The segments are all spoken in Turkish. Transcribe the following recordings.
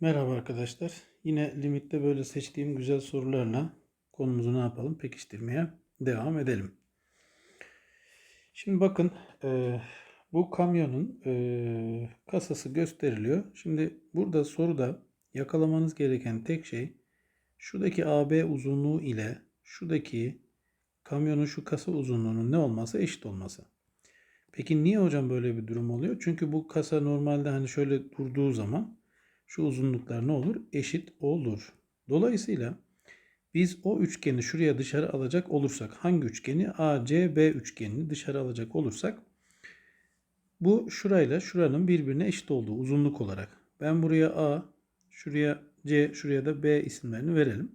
Merhaba arkadaşlar. Yine limitte böyle seçtiğim güzel sorularla konumuzu ne yapalım? Pekiştirmeye devam edelim. Şimdi bakın e, bu kamyonun e, kasası gösteriliyor. Şimdi burada soruda yakalamanız gereken tek şey şuradaki AB uzunluğu ile şuradaki kamyonun şu kasa uzunluğunun ne olması eşit olması. Peki niye hocam böyle bir durum oluyor? Çünkü bu kasa normalde hani şöyle durduğu zaman şu uzunluklar ne olur? Eşit olur. Dolayısıyla biz o üçgeni şuraya dışarı alacak olursak hangi üçgeni? ACB üçgenini dışarı alacak olursak bu şurayla şuranın birbirine eşit olduğu uzunluk olarak. Ben buraya A, şuraya C, şuraya da B isimlerini verelim.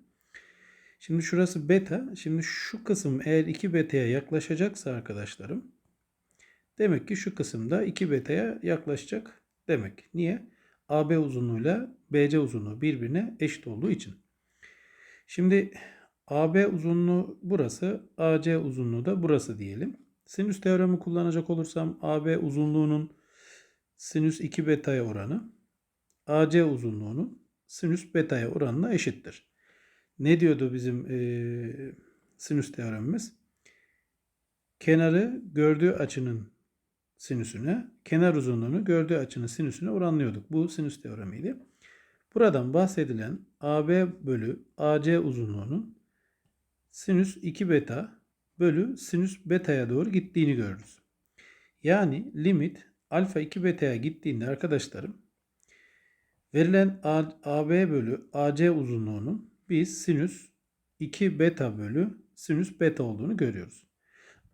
Şimdi şurası beta. Şimdi şu kısım eğer 2 beta'ya yaklaşacaksa arkadaşlarım demek ki şu kısımda 2 beta'ya yaklaşacak demek. Niye? AB uzunluğuyla BC uzunluğu birbirine eşit olduğu için. Şimdi AB uzunluğu burası, AC uzunluğu da burası diyelim. Sinüs teoremi kullanacak olursam AB uzunluğunun sinüs 2 beta'ya oranı AC uzunluğunun sinüs beta'ya oranına eşittir. Ne diyordu bizim e, sinüs teoremimiz? Kenarı gördüğü açının sinüsüne, kenar uzunluğunu gördüğü açının sinüsüne oranlıyorduk. Bu sinüs teoremiydi. Buradan bahsedilen AB bölü AC uzunluğunun sinüs 2 beta bölü sinüs beta'ya doğru gittiğini görürüz. Yani limit alfa 2 beta'ya gittiğinde arkadaşlarım verilen AB bölü AC uzunluğunun biz sinüs 2 beta bölü sinüs beta olduğunu görüyoruz.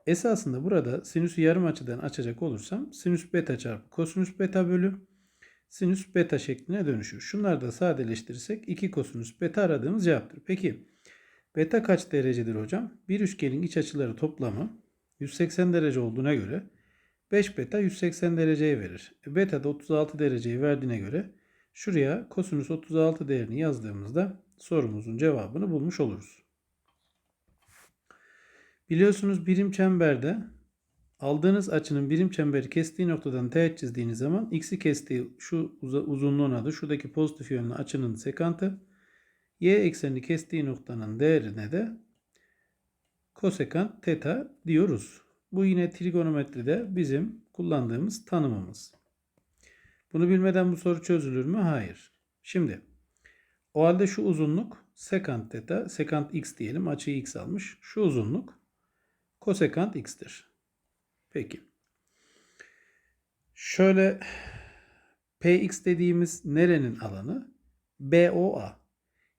Esasında burada sinüsü yarım açıdan açacak olursam sinüs beta çarpı kosinüs beta bölü sinüs beta şekline dönüşür. Şunları da sadeleştirirsek 2 kosinüs beta aradığımız cevaptır. Peki beta kaç derecedir hocam? Bir üçgenin iç açıları toplamı 180 derece olduğuna göre 5 beta 180 dereceyi verir. E, beta da 36 dereceyi verdiğine göre şuraya kosinüs 36 değerini yazdığımızda sorumuzun cevabını bulmuş oluruz. Biliyorsunuz birim çemberde aldığınız açının birim çemberi kestiği noktadan teğet çizdiğiniz zaman x'i kestiği şu uzunluğun adı şuradaki pozitif yönlü açının sekantı. Y eksenini kestiği noktanın değerine de kosekant teta diyoruz. Bu yine trigonometride bizim kullandığımız tanımımız. Bunu bilmeden bu soru çözülür mü? Hayır. Şimdi o halde şu uzunluk sekant teta, sekant x diyelim açıyı x almış. Şu uzunluk kosekant x'tir. Peki. Şöyle px dediğimiz nerenin alanı? BOA.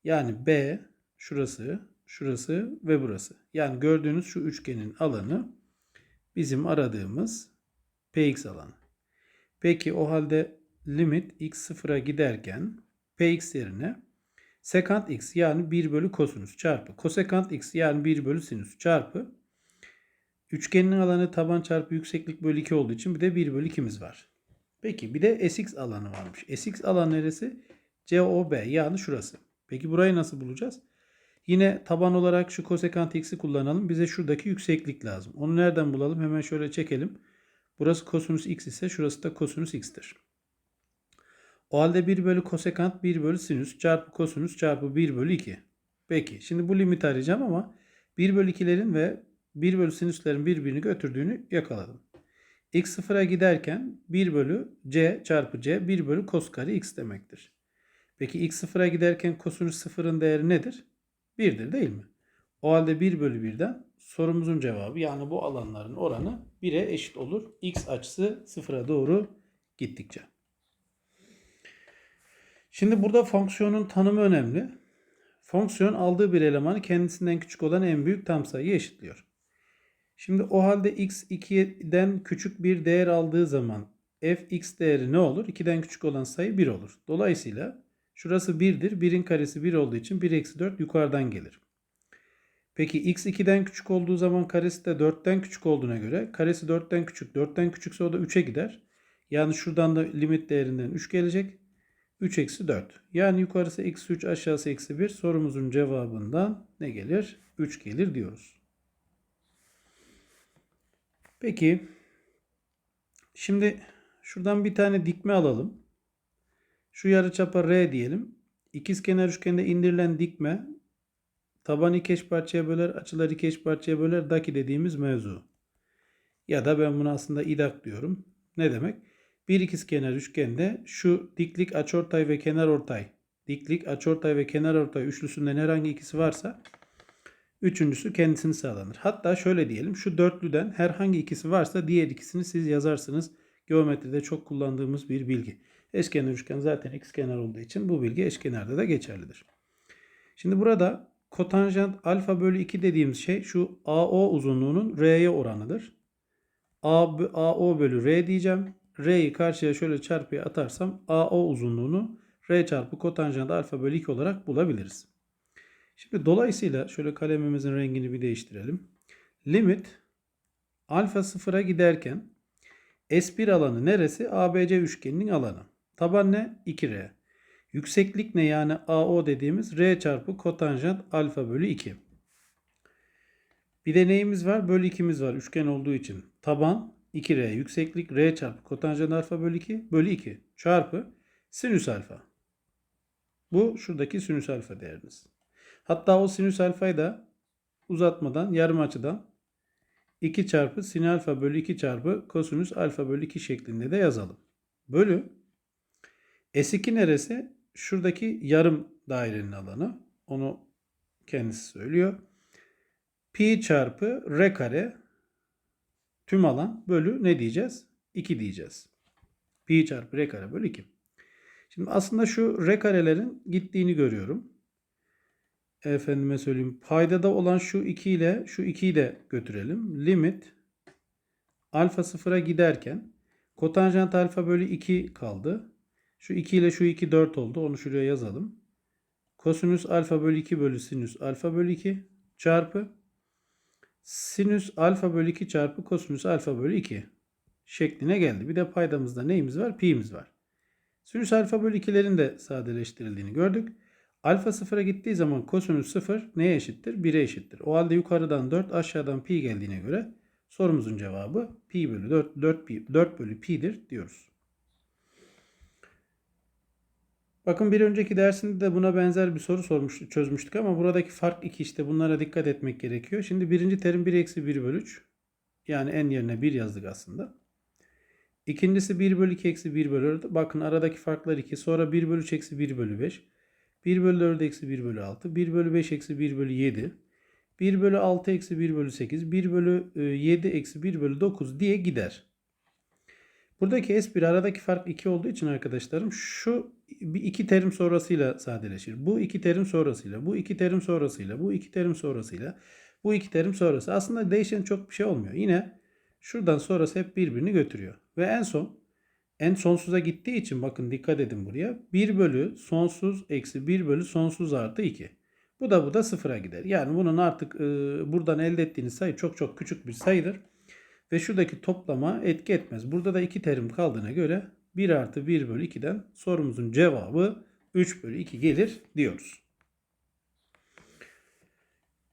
Yani B şurası, şurası ve burası. Yani gördüğünüz şu üçgenin alanı bizim aradığımız px alanı. Peki o halde limit x sıfıra giderken px yerine sekant x yani 1 bölü kosinüs çarpı kosekant x yani 1 bölü sinüs çarpı Üçgenin alanı taban çarpı yükseklik bölü 2 olduğu için bir de 1 bölü 2'miz var. Peki bir de Sx alanı varmış. Sx alan neresi? COB yani şurası. Peki burayı nasıl bulacağız? Yine taban olarak şu kosekant x'i kullanalım. Bize şuradaki yükseklik lazım. Onu nereden bulalım? Hemen şöyle çekelim. Burası kosinüs x ise şurası da kosinüs x'tir. O halde 1 bölü kosekant 1 bölü sinüs çarpı kosinüs çarpı 1 bölü 2. Peki şimdi bu limit arayacağım ama 1 bölü 2'lerin ve 1 bölü sinüslerin birbirini götürdüğünü yakaladım. x sıfıra giderken 1 bölü c çarpı c 1 bölü kos kare x demektir. Peki x sıfıra giderken kosinüs sıfırın değeri nedir? 1'dir değil mi? O halde 1 bölü 1'den sorumuzun cevabı yani bu alanların oranı 1'e eşit olur. x açısı sıfıra doğru gittikçe. Şimdi burada fonksiyonun tanımı önemli. Fonksiyon aldığı bir elemanı kendisinden küçük olan en büyük tam sayıyı eşitliyor. Şimdi o halde x 2'den küçük bir değer aldığı zaman f x değeri ne olur? 2'den küçük olan sayı 1 olur. Dolayısıyla şurası 1'dir. 1'in karesi 1 olduğu için 1 eksi 4 yukarıdan gelir. Peki x 2'den küçük olduğu zaman karesi de 4'ten küçük olduğuna göre karesi 4'ten küçük 4'ten küçükse o da 3'e gider. Yani şuradan da limit değerinden 3 gelecek. 3 eksi 4. Yani yukarısı eksi 3 aşağısı eksi 1 sorumuzun cevabından ne gelir? 3 gelir diyoruz. Peki şimdi şuradan bir tane dikme alalım. Şu yarıçapa R diyelim. İkizkenar üçgende indirilen dikme taban iki eş parçaya böler, açılar iki eş parçaya böler. Daki dediğimiz mevzu. Ya da ben buna aslında idak diyorum. Ne demek? Bir ikizkenar üçgende şu diklik açıortay ve kenarortay, diklik açıortay ve kenarortay üçlüsünden herhangi ikisi varsa üçüncüsü kendisini sağlanır. Hatta şöyle diyelim şu dörtlüden herhangi ikisi varsa diğer ikisini siz yazarsınız. Geometride çok kullandığımız bir bilgi. Eşkenar üçgen zaten ikizkenar olduğu için bu bilgi eşkenarda da geçerlidir. Şimdi burada kotanjant alfa bölü 2 dediğimiz şey şu AO uzunluğunun R'ye oranıdır. AO bölü R diyeceğim. R'yi karşıya şöyle çarpıya atarsam AO uzunluğunu R çarpı kotanjant alfa bölü 2 olarak bulabiliriz. Şimdi dolayısıyla şöyle kalemimizin rengini bir değiştirelim. Limit alfa sıfıra giderken S1 alanı neresi? ABC üçgeninin alanı. Taban ne? 2R. Yükseklik ne yani AO dediğimiz R çarpı kotanjant alfa bölü 2. Bir de neyimiz var? Bölü 2'miz var üçgen olduğu için. Taban 2R. Yükseklik R çarpı kotanjant alfa bölü 2 bölü 2 çarpı sinüs alfa. Bu şuradaki sinüs alfa değeriniz. Hatta o sinüs alfayı da uzatmadan yarım açıdan 2 çarpı sin alfa bölü 2 çarpı kosinüs alfa bölü 2 şeklinde de yazalım. Bölü S2 neresi? Şuradaki yarım dairenin alanı. Onu kendisi söylüyor. Pi çarpı r kare tüm alan bölü ne diyeceğiz? 2 diyeceğiz. Pi çarpı r kare bölü 2. Şimdi aslında şu r karelerin gittiğini görüyorum. Efendime söyleyeyim. Paydada olan şu 2 ile şu 2'yi de götürelim. Limit alfa sıfıra giderken kotanjant alfa bölü 2 kaldı. Şu 2 ile şu 2 4 oldu. Onu şuraya yazalım. Kosinüs alfa bölü 2 bölü sinüs alfa bölü 2 çarpı sinüs alfa bölü 2 çarpı kosinüs alfa bölü 2 şekline geldi. Bir de paydamızda neyimiz var? Pi'miz var. Sinüs alfa bölü 2'lerin de sadeleştirildiğini gördük. Alfa sıfıra gittiği zaman kosinüs sıfır neye eşittir? 1'e eşittir. O halde yukarıdan 4 aşağıdan pi geldiğine göre sorumuzun cevabı pi bölü 4, 4, pi, 4 bölü pi'dir diyoruz. Bakın bir önceki dersinde de buna benzer bir soru sormuştuk, çözmüştük ama buradaki fark iki işte bunlara dikkat etmek gerekiyor. Şimdi birinci terim 1 eksi 1 bölü 3. Yani en yerine 1 yazdık aslında. İkincisi 1 bölü 2 eksi 1 bölü 4. Bakın aradaki farklar 2. Sonra 1 bölü 3 eksi 1 bölü 5. 1 bölü 4 eksi 1 bölü 6. 1 bölü 5 eksi 1 bölü 7. 1 bölü 6 eksi 1 bölü 8. 1 bölü 7 eksi 1 bölü 9 diye gider. Buradaki S1 aradaki fark 2 olduğu için arkadaşlarım şu bir iki terim sonrasıyla sadeleşir. Bu iki terim sonrasıyla, bu iki terim sonrasıyla, bu iki terim sonrasıyla, bu iki terim sonrası. Aslında değişen çok bir şey olmuyor. Yine şuradan sonrası hep birbirini götürüyor. Ve en son en sonsuza gittiği için bakın dikkat edin buraya. 1 bölü sonsuz eksi 1 bölü sonsuz artı 2. Bu da bu da sıfıra gider. Yani bunun artık e, buradan elde ettiğiniz sayı çok çok küçük bir sayıdır. Ve şuradaki toplama etki etmez. Burada da iki terim kaldığına göre 1 artı 1 bölü 2'den sorumuzun cevabı 3 bölü 2 gelir diyoruz.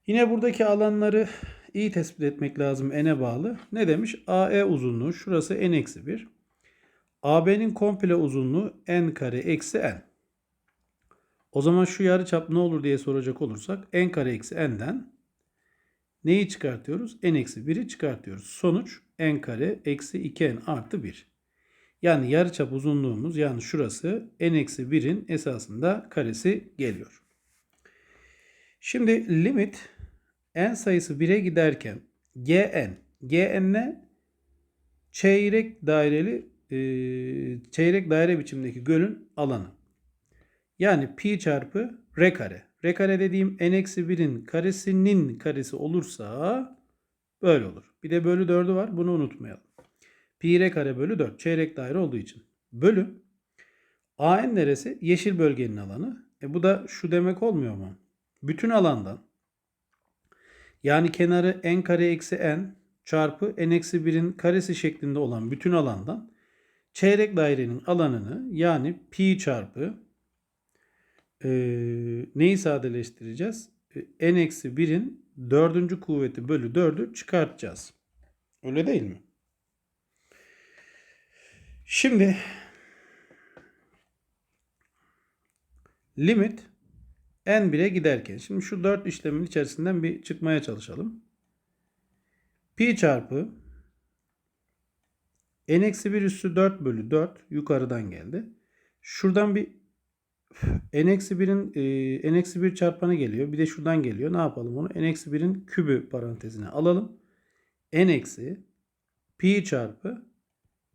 Yine buradaki alanları iyi tespit etmek lazım n'e bağlı. Ne demiş? AE uzunluğu şurası n eksi 1. AB'nin komple uzunluğu n kare eksi n. O zaman şu yarıçap ne olur diye soracak olursak n kare eksi n'den neyi çıkartıyoruz? n eksi 1'i çıkartıyoruz. Sonuç n kare eksi 2n artı 1. Yani yarıçap uzunluğumuz yani şurası n eksi 1'in esasında karesi geliyor. Şimdi limit n sayısı 1'e giderken gn. gn ne? Çeyrek daireli e, çeyrek daire biçimdeki gölün alanı. Yani pi çarpı r kare. R kare dediğim n eksi 1'in karesinin karesi olursa böyle olur. Bir de bölü 4'ü var. Bunu unutmayalım. Pi r kare bölü 4. Çeyrek daire olduğu için. Bölü. AN neresi? Yeşil bölgenin alanı. E bu da şu demek olmuyor mu? Bütün alandan yani kenarı n kare eksi n çarpı n eksi 1'in karesi şeklinde olan bütün alandan çeyrek dairenin alanını yani pi çarpı e, neyi sadeleştireceğiz? E, n eksi 1'in dördüncü kuvveti bölü 4'ü çıkartacağız. Öyle değil mi? Şimdi limit n1'e giderken. Şimdi şu 4 işlemin içerisinden bir çıkmaya çalışalım. Pi çarpı n-1 üssü 4 bölü 4 yukarıdan geldi. Şuradan bir n-1'in e, n-1 çarpanı geliyor. Bir de şuradan geliyor. Ne yapalım onu? n-1'in kübü parantezine alalım. n eksi pi çarpı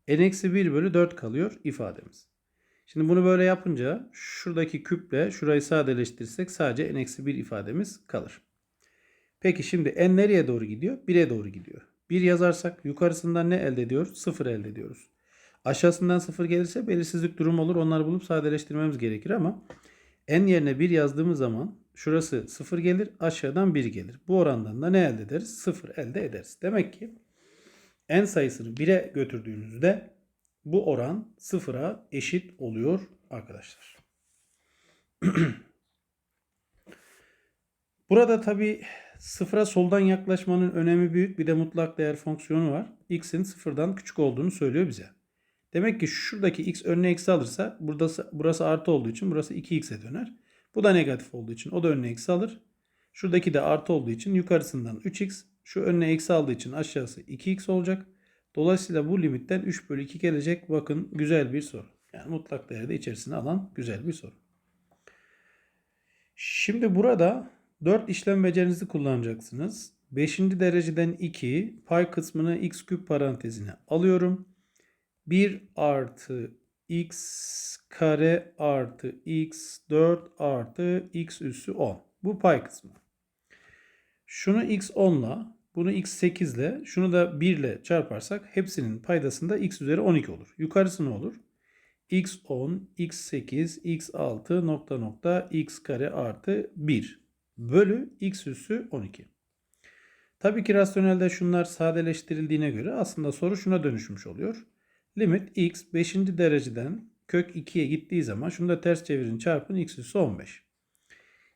n-1 bölü 4 kalıyor ifademiz. Şimdi bunu böyle yapınca şuradaki küple şurayı sadeleştirirsek sadece n-1 ifademiz kalır. Peki şimdi n nereye doğru gidiyor? 1'e doğru gidiyor. 1 yazarsak yukarısından ne elde ediyoruz? 0 elde ediyoruz. Aşağısından 0 gelirse belirsizlik durumu olur. Onları bulup sadeleştirmemiz gerekir ama n yerine 1 yazdığımız zaman şurası 0 gelir, aşağıdan 1 gelir. Bu orandan da ne elde ederiz? 0 elde ederiz. Demek ki n sayısını 1'e götürdüğünüzde bu oran 0'a eşit oluyor arkadaşlar. Burada tabi sıfıra soldan yaklaşmanın önemi büyük. Bir de mutlak değer fonksiyonu var. x'in sıfırdan küçük olduğunu söylüyor bize. Demek ki şuradaki x önüne eksi alırsa burası, burası artı olduğu için burası 2x'e döner. Bu da negatif olduğu için o da önüne eksi alır. Şuradaki de artı olduğu için yukarısından 3x. Şu önüne eksi aldığı için aşağısı 2x olacak. Dolayısıyla bu limitten 3 bölü 2 gelecek. Bakın güzel bir soru. Yani mutlak değeri de içerisine alan güzel bir soru. Şimdi burada 4 işlem becerinizi kullanacaksınız. 5. dereceden 2 pay kısmını x küp parantezine alıyorum. 1 artı x kare artı x 4 artı x üssü 10. Bu pay kısmı. Şunu x 10 ile bunu x 8 ile şunu da 1 ile çarparsak hepsinin paydasında x üzeri 12 olur. Yukarısı ne olur? x 10, x 8, x 6 nokta nokta x kare artı 1 bölü x üssü 12. Tabii ki rasyonelde şunlar sadeleştirildiğine göre aslında soru şuna dönüşmüş oluyor. Limit x 5. dereceden kök 2'ye gittiği zaman şunu da ters çevirin çarpın x üssü 15.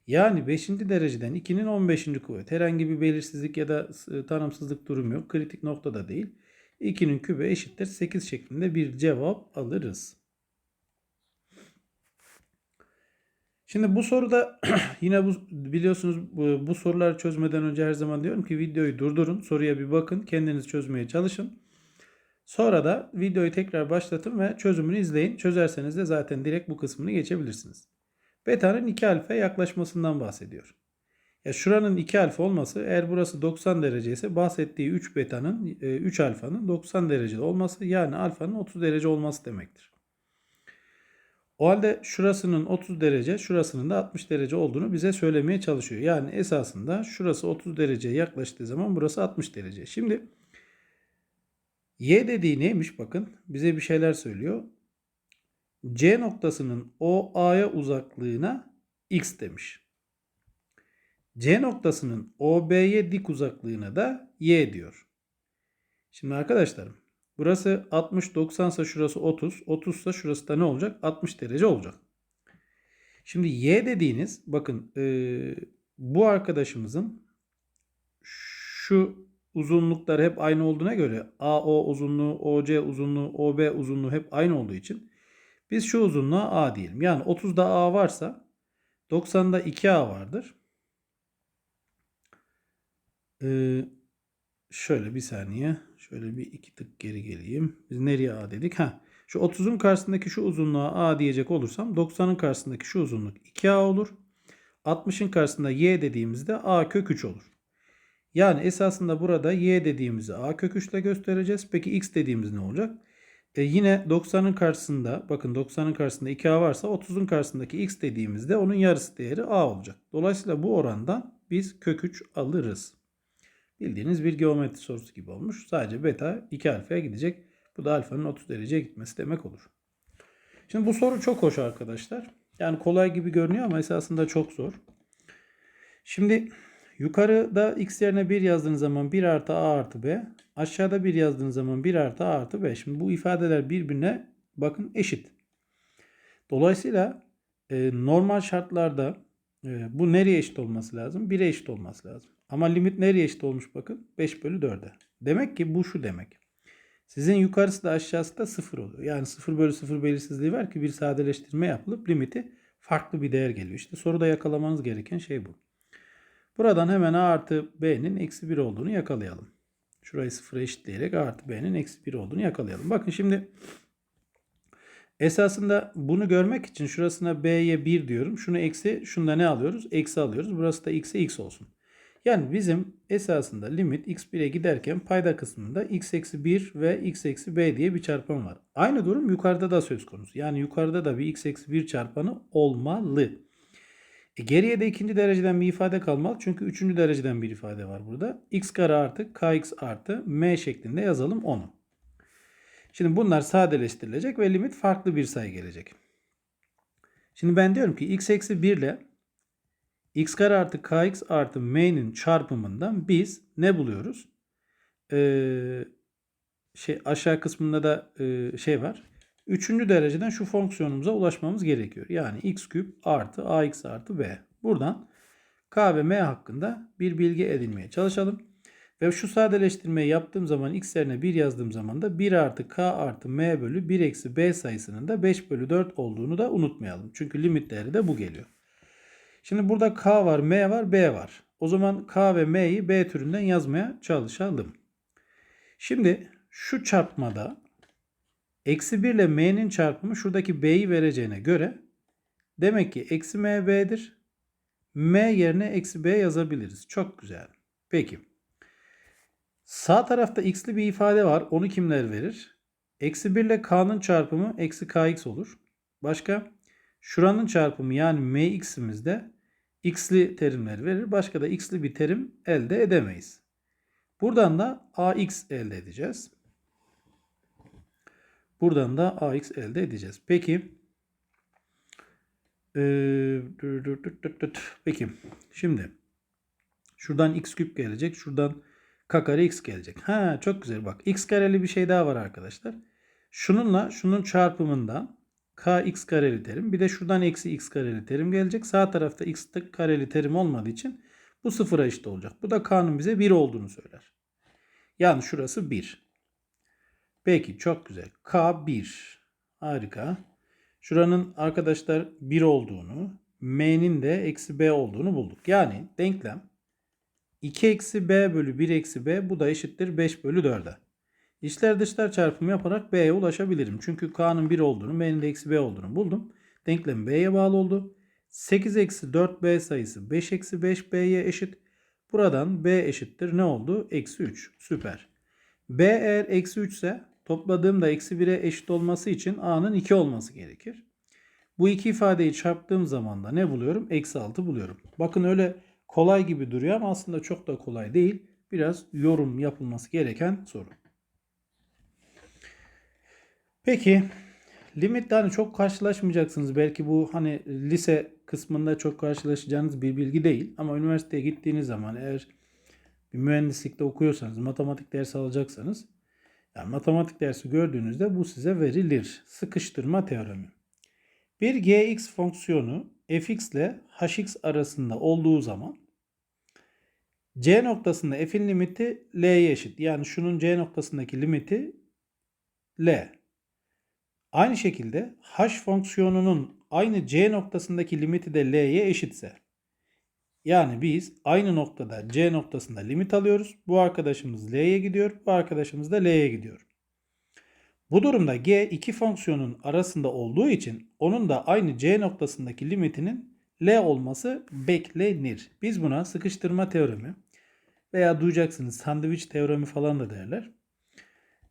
Yani 5. dereceden 2'nin 15. kuvvet. Herhangi bir belirsizlik ya da tanımsızlık durumu yok. Kritik nokta da değil. 2'nin kübü eşittir 8 şeklinde bir cevap alırız. Şimdi bu soruda yine bu biliyorsunuz bu, bu soruları çözmeden önce her zaman diyorum ki videoyu durdurun, soruya bir bakın, kendiniz çözmeye çalışın. Sonra da videoyu tekrar başlatın ve çözümünü izleyin. Çözerseniz de zaten direkt bu kısmını geçebilirsiniz. Beta'nın 2 alfa yaklaşmasından bahsediyor. Ya şuranın 2 alfa olması eğer burası 90 derece ise bahsettiği 3 beta'nın 3 alfanın 90 derecede olması yani alfanın 30 derece olması demektir. O halde şurasının 30 derece, şurasının da 60 derece olduğunu bize söylemeye çalışıyor. Yani esasında şurası 30 dereceye yaklaştığı zaman burası 60 derece. Şimdi y dediği neymiş bakın bize bir şeyler söylüyor. C noktasının OA'ya uzaklığına x demiş. C noktasının OB'ye dik uzaklığına da y diyor. Şimdi arkadaşlarım burası 60 90 ise şurası 30 30 ise şurası da ne olacak 60 derece olacak. Şimdi y dediğiniz bakın e, bu arkadaşımızın şu uzunluklar hep aynı olduğuna göre AO uzunluğu, OC uzunluğu, OB uzunluğu hep aynı olduğu için biz şu uzunluğa A diyelim. Yani 30'da A varsa 90'da 2A vardır. Ee, şöyle bir saniye. Şöyle bir iki tık geri geleyim. Biz nereye A dedik? Ha. Şu 30'un karşısındaki şu uzunluğa A diyecek olursam 90'ın karşısındaki şu uzunluk 2A olur. 60'ın karşısında Y dediğimizde A kök 3 olur. Yani esasında burada Y dediğimizi A kök 3 ile göstereceğiz. Peki X dediğimiz ne olacak? E yine 90'ın karşısında bakın 90'ın karşısında 2A varsa 30'un karşısındaki X dediğimizde onun yarısı değeri A olacak. Dolayısıyla bu orandan biz kök 3 alırız. Bildiğiniz bir geometri sorusu gibi olmuş. Sadece beta 2 alfaya gidecek. Bu da alfanın 30 dereceye gitmesi demek olur. Şimdi bu soru çok hoş arkadaşlar. Yani kolay gibi görünüyor ama esasında çok zor. Şimdi yukarıda x yerine 1 yazdığınız zaman 1 artı a artı b. Aşağıda 1 yazdığınız zaman 1 artı a artı b. Şimdi bu ifadeler birbirine bakın eşit. Dolayısıyla e, normal şartlarda e, bu nereye eşit olması lazım? 1'e eşit olması lazım. Ama limit nereye eşit olmuş bakın? 5 bölü 4'e. Demek ki bu şu demek. Sizin yukarısı da aşağısı da 0 oluyor. Yani 0 bölü 0 belirsizliği var ki bir sadeleştirme yapılıp limiti farklı bir değer geliyor. İşte soruda yakalamanız gereken şey bu. Buradan hemen a artı b'nin eksi 1 olduğunu yakalayalım. Şurayı sıfıra eşitleyerek a artı b'nin eksi 1 olduğunu yakalayalım. Bakın şimdi esasında bunu görmek için şurasına b'ye 1 diyorum. Şunu eksi, şunda ne alıyoruz? Eksi alıyoruz. Burası da x'e x olsun. Yani bizim esasında limit x1'e giderken payda kısmında x eksi 1 ve x eksi b diye bir çarpan var. Aynı durum yukarıda da söz konusu. Yani yukarıda da bir x eksi 1 çarpanı olmalı. E geriye de ikinci dereceden bir ifade kalmalı. Çünkü üçüncü dereceden bir ifade var burada. x kare artı kx artı m şeklinde yazalım onu. Şimdi bunlar sadeleştirilecek ve limit farklı bir sayı gelecek. Şimdi ben diyorum ki x eksi 1 ile x kare artı kx artı m'nin çarpımından biz ne buluyoruz? Ee, şey aşağı kısmında da e, şey var. Üçüncü dereceden şu fonksiyonumuza ulaşmamız gerekiyor. Yani x küp artı ax artı b. Buradan k ve m hakkında bir bilgi edinmeye çalışalım. Ve şu sadeleştirmeyi yaptığım zaman x yerine 1 yazdığım zaman da 1 artı k artı m bölü 1 eksi b sayısının da 5 bölü 4 olduğunu da unutmayalım. Çünkü limit değeri de bu geliyor. Şimdi burada k var, m var, b var. O zaman k ve m'yi b türünden yazmaya çalışalım. Şimdi şu çarpmada eksi 1 ile m'nin çarpımı şuradaki b'yi vereceğine göre demek ki eksi m b'dir. m yerine eksi b yazabiliriz. Çok güzel. Peki. Sağ tarafta x'li bir ifade var. Onu kimler verir? Eksi 1 ile k'nın çarpımı eksi kx olur. Başka? Şuranın çarpımı yani mx'imiz de x'li terimler verir. Başka da x'li bir terim elde edemeyiz. Buradan da ax elde edeceğiz. Buradan da ax elde edeceğiz. Peki. Ee, peki. Şimdi. Şuradan x küp gelecek. Şuradan k kare x gelecek. Ha çok güzel bak. x kareli bir şey daha var arkadaşlar. Şununla şunun çarpımından kx kareli terim. Bir de şuradan eksi x kareli terim gelecek. Sağ tarafta x kareli terim olmadığı için bu sıfıra eşit olacak. Bu da k'nın bize 1 olduğunu söyler. Yani şurası 1. Peki çok güzel. K 1. Harika. Şuranın arkadaşlar 1 olduğunu, m'nin de eksi b olduğunu bulduk. Yani denklem 2 eksi b bölü 1 eksi b bu da eşittir 5 bölü 4'e. İçler dışlar çarpımı yaparak b'ye ulaşabilirim. Çünkü k'nın 1 olduğunu, m'nin de eksi b olduğunu buldum. Denklem b'ye bağlı oldu. 8 eksi 4b sayısı 5 eksi 5b'ye eşit. Buradan b eşittir ne oldu? Eksi 3. Süper. b eğer eksi 3 ise topladığımda eksi 1'e eşit olması için a'nın 2 olması gerekir. Bu iki ifadeyi çarptığım zaman da ne buluyorum? Eksi 6 buluyorum. Bakın öyle kolay gibi duruyor ama aslında çok da kolay değil. Biraz yorum yapılması gereken soru. Peki limitte hani çok karşılaşmayacaksınız. Belki bu hani lise kısmında çok karşılaşacağınız bir bilgi değil. Ama üniversiteye gittiğiniz zaman eğer bir mühendislikte okuyorsanız, matematik dersi alacaksanız yani matematik dersi gördüğünüzde bu size verilir. Sıkıştırma teoremi. Bir gx fonksiyonu fx ile hx arasında olduğu zaman c noktasında f'in limiti l'ye eşit. Yani şunun c noktasındaki limiti l. Aynı şekilde h fonksiyonunun aynı c noktasındaki limiti de l'ye eşitse yani biz aynı noktada c noktasında limit alıyoruz. Bu arkadaşımız l'ye gidiyor. Bu arkadaşımız da l'ye gidiyor. Bu durumda g iki fonksiyonun arasında olduğu için onun da aynı c noktasındaki limitinin l olması beklenir. Biz buna sıkıştırma teoremi veya duyacaksınız sandviç teoremi falan da derler.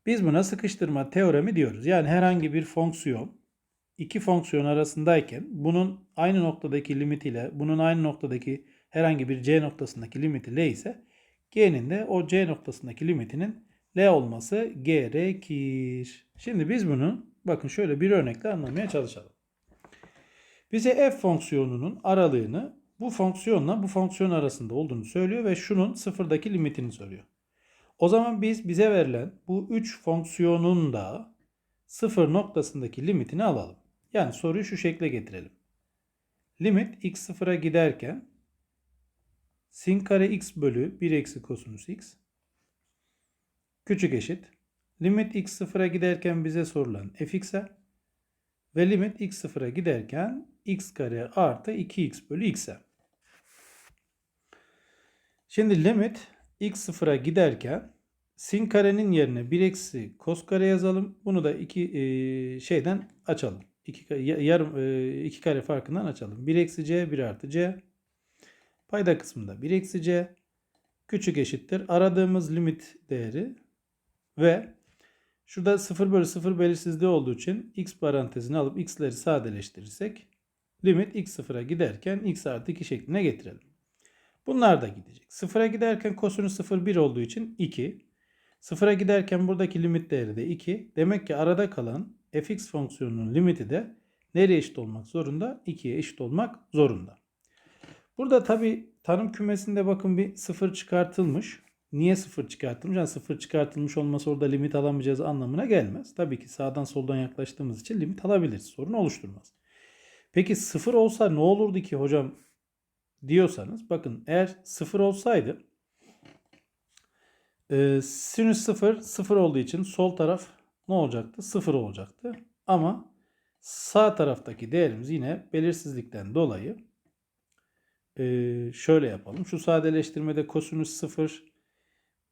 Biz buna sıkıştırma teoremi diyoruz. Yani herhangi bir fonksiyon iki fonksiyon arasındayken bunun aynı noktadaki limitiyle bunun aynı noktadaki herhangi bir c noktasındaki limiti l ise g'nin de o c noktasındaki limitinin l olması gerekir. Şimdi biz bunu bakın şöyle bir örnekle anlamaya çalışalım. Bize f fonksiyonunun aralığını bu fonksiyonla bu fonksiyon arasında olduğunu söylüyor ve şunun sıfırdaki limitini soruyor. O zaman biz bize verilen bu 3 fonksiyonun da sıfır noktasındaki limitini alalım. Yani soruyu şu şekle getirelim. Limit x sıfıra giderken sin kare x bölü 1 eksi kosinüs x küçük eşit. Limit x sıfıra giderken bize sorulan fx'e ve limit x sıfıra giderken x kare artı 2x bölü x'e. Şimdi limit x sıfıra giderken sin karenin yerine 1 eksi kos kare yazalım. Bunu da iki e, şeyden açalım. 2 yarım e, iki kare farkından açalım. 1 eksi c 1 artı c. Payda kısmında 1 eksi c küçük eşittir. Aradığımız limit değeri ve şurada 0 bölü 0 belirsizliği olduğu için x parantezini alıp x'leri sadeleştirirsek limit x sıfıra giderken x artı 2 şekline getirelim. Bunlar da gidecek. Sıfıra giderken kosinüs 0 1 olduğu için 2. Sıfıra giderken buradaki limit değeri de 2. Demek ki arada kalan fx fonksiyonunun limiti de nereye eşit olmak zorunda? 2'ye eşit olmak zorunda. Burada tabi tanım kümesinde bakın bir sıfır çıkartılmış. Niye sıfır çıkartılmış? Yani sıfır çıkartılmış olması orada limit alamayacağız anlamına gelmez. Tabii ki sağdan soldan yaklaştığımız için limit alabiliriz. Sorun oluşturmaz. Peki sıfır olsa ne olurdu ki hocam diyorsanız bakın eğer sıfır olsaydı e, sinüs sıfır sıfır olduğu için sol taraf ne olacaktı? Sıfır olacaktı. Ama sağ taraftaki değerimiz yine belirsizlikten dolayı e, şöyle yapalım. Şu sadeleştirmede kosinüs sıfır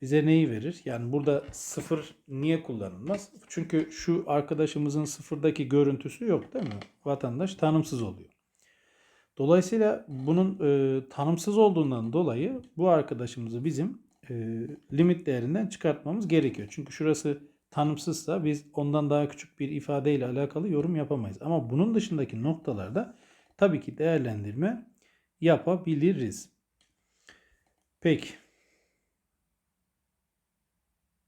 bize neyi verir? Yani burada sıfır niye kullanılmaz? Çünkü şu arkadaşımızın sıfırdaki görüntüsü yok değil mi? Vatandaş tanımsız oluyor. Dolayısıyla bunun e, tanımsız olduğundan dolayı bu arkadaşımızı bizim e, limit değerinden çıkartmamız gerekiyor. Çünkü şurası tanımsızsa biz ondan daha küçük bir ifadeyle alakalı yorum yapamayız. Ama bunun dışındaki noktalarda tabii ki değerlendirme yapabiliriz. Peki.